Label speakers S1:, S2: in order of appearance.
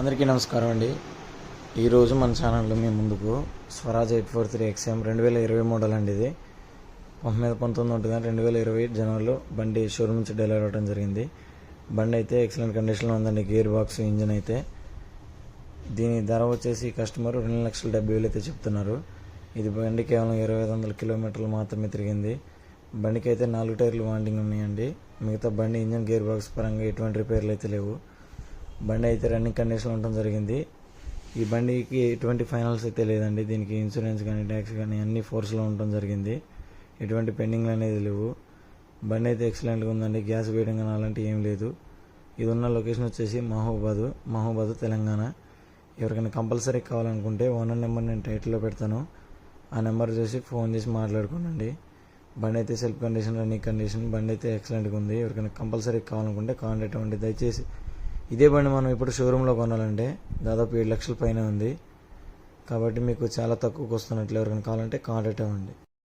S1: అందరికీ నమస్కారం అండి. ఈరోజు మన ఛానల్లో మీ ముందుకు Swaraj eight four three X M రెండు వేల ఇరవై మోడల్ అండి ఇది. పంప్ మీద పంతొమ్మిది ఉంటుంది రెండు వేల ఇరవై జనవరిలో బండి షోరూమ్ నుంచి డెలివరీ అవ్వడం జరిగింది. బండి అయితే ఎక్సలెంట్ కండిషన్లో ఉందండి గేర్ బాక్స్ ఇంజిన్ అయితే. దీని ధర వచ్చేసి కస్టమర్ రెండు లక్షల డెబ్బై వేలు అయితే చెప్తున్నారు. ఇది బండి కేవలం ఇరవై ఐదు వందల కిలోమీటర్లు మాత్రమే తిరిగింది. బండికి అయితే నాలుగు టైర్లు వాంటింగ్ ఉన్నాయండి. మిగతా బండి ఇంజన్ గేర్ బాక్స్ పరంగా ఎటువంటి రిపేర్లు అయితే లేవు. బండి అయితే రన్నింగ్ కండిషన్ ఉండడం జరిగింది. ఈ బండికి ఎటువంటి ఫైనల్స్ అయితే లేదండి. దీనికి ఇన్సూరెన్స్ కానీ ట్యాక్స్ కానీ అన్ని ఫోర్స్లో ఉండడం జరిగింది. ఎటువంటి పెండింగ్లు అనేది లేవు. బండి అయితే ఎక్సలెంట్గా ఉందండి. గ్యాస్ వేయడం కానీ అలాంటివి ఏం లేదు. ఇది ఉన్న లొకేషన్ వచ్చేసి మహోబాదు మహోబాదు తెలంగాణ. ఎవరికైనా కంపల్సరీ కావాలనుకుంటే ఓనర్ నెంబర్ నేను టైటిల్లో పెడతాను. ఆ నెంబర్ చూసి ఫోన్ చేసి మాట్లాడుకోనండి. బండి అయితే సెల్ఫ్ కండిషన్ రన్నింగ్ కండిషన్ బండి అయితే ఎక్సలెంట్గా ఉంది. ఎవరికైనా కంపల్సరీ కావాలనుకుంటే కాంటాక్ట్ అవ్వండి. దయచేసి ఇదే బండి మనం ఇప్పుడు షోరూంలో కొనాలంటే దాదాపు ఏడు లక్షల పైన ఉంది. కాబట్టి మీకు చాలా తక్కువకు వస్తున్నట్లు ఎవరికైనా కావాలంటే కాంటాక్ట్ అవ్వండి.